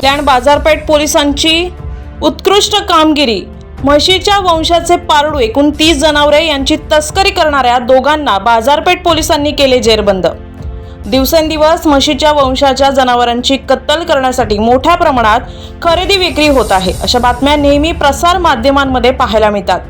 कल्याण बाजारपेठ पोलिसांची उत्कृष्ट कामगिरी. म्हशीच्या वंशाचे पारडू एकूण तीस जनावरे यांची तस्करी करणाऱ्या दोघांना बाजारपेठ पोलिसांनी केले जेरबंद. दिवसेंदिवस म्हशीच्या वंशाच्या जनावरांची कत्तल करण्यासाठी मोठ्या प्रमाणात खरेदी विक्री होत आहे अशा बातम्या नेहमी प्रसार माध्यमांमध्ये पाहायला मिळतात.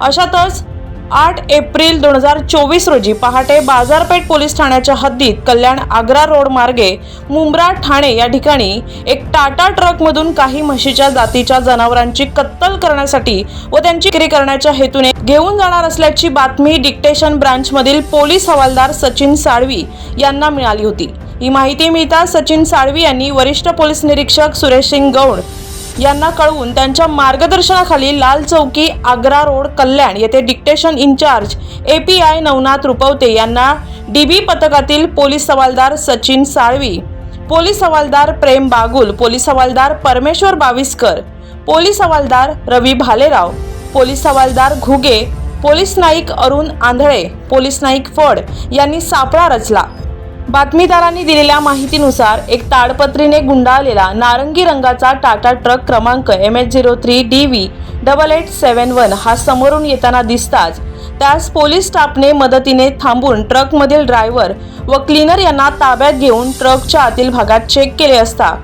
अशातच आठ एप्रिल दोन हजार चोवीस रोजी पहाटे बाजारपेठ पोलीस ठाण्याच्या हद्दीत कल्याण आग्रा रोड मार्गे मुंब्रा ठाणे या ठिकाणी एक टाटा ट्रकमधून काही म्हशीच्या जातीच्या जनावरांची कत्तल करण्यासाठी व त्यांची विक्री करण्याच्या हेतूने घेऊन जाणार असल्याची बातमी डिक्टेशन ब्रांचमधील पोलीस हवालदार सचिन साळवी यांना मिळाली होती. ही माहिती मिळताच सचिन साळवी यांनी वरिष्ठ पोलीस निरीक्षक सुरेश सिंग गौड यांना कळवून त्यांच्या मार्गदर्शनाखाली लाल चौकी आग्रा रोड कल्याण येथे detection incharge A P I Navnath Rupwate यांना डी बी पथकातील पोलीस हवालदार सचिन साळवी पोलीस हवालदार प्रेम बागुल पोलीस हवालदार परमेश्वर बाविस्कर पोलीस हवालदार रवी भालेराव पोलीस हवालदार घुगे पोलीस नाईक अरुण आंधळे पोलीस नाईक फड यांनी सापळा रचला. बातमीदारांनी दिलेल्या माहितीनुसार एक ताडपत्रीने गुंडाळलेला नारंगी रंगाचा टाटा ट्रक क्रमांक M H zero three D V double eight seven one हा समोरून येताना दिसताच त्यास पोलीस स्टाफने मदतीने थांबून ट्रकमधील ड्रायव्हर व क्लीनर यांना ताब्यात घेऊन ट्रकच्या आतील भागात चेक केले असता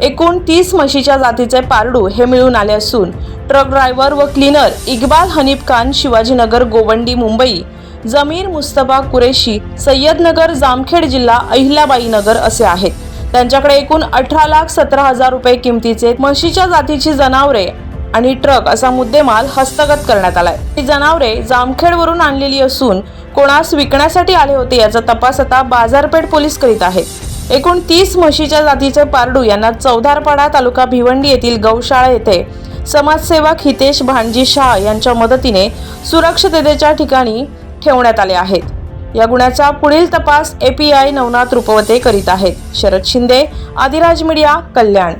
एकूण तीस म्हशीच्या जातीचे पारडू हे मिळून आले असून ट्रक ड्रायव्हर व क्लीनर इक्बाल हनीफ खान शिवाजीनगर गोवंडी मुंबई जमीर मुस्तफा कुरेशी सय्यदनगर जामखेड जिल्हा अहिल्याबाई नगर असे आहेत. त्यांच्याकडे एकूण अठरा लाख सतरा हजार रुपये किमतीचे म्हशीच्या जातीची जनावरे आणि ट्रक असा मुद्देमाल हस्तगत करण्यात आलाय. ही जनावरे जामखेडवरून आणलेली असून कोणास विकण्यासाठी आले होते याचा तपास आता बाजारपेठ पोलीस करीत आहेत. एकूण तीस म्हशीच्या जातीचे पारडू यांना चौधारपाडा तालुका भिवंडी येथील गौशाळा येथे समाजसेवक हितेश भांजी शाह यांच्या मदतीने सुरक्षिततेच्या ठिकाणी ठेवण्यात आले आहेत. या गुन्ह्याचा पुढील तपास एपीआय नवनाथ रुपवते करीत आहेत. शरद शिंदे आदिराज मीडिया कल्याण.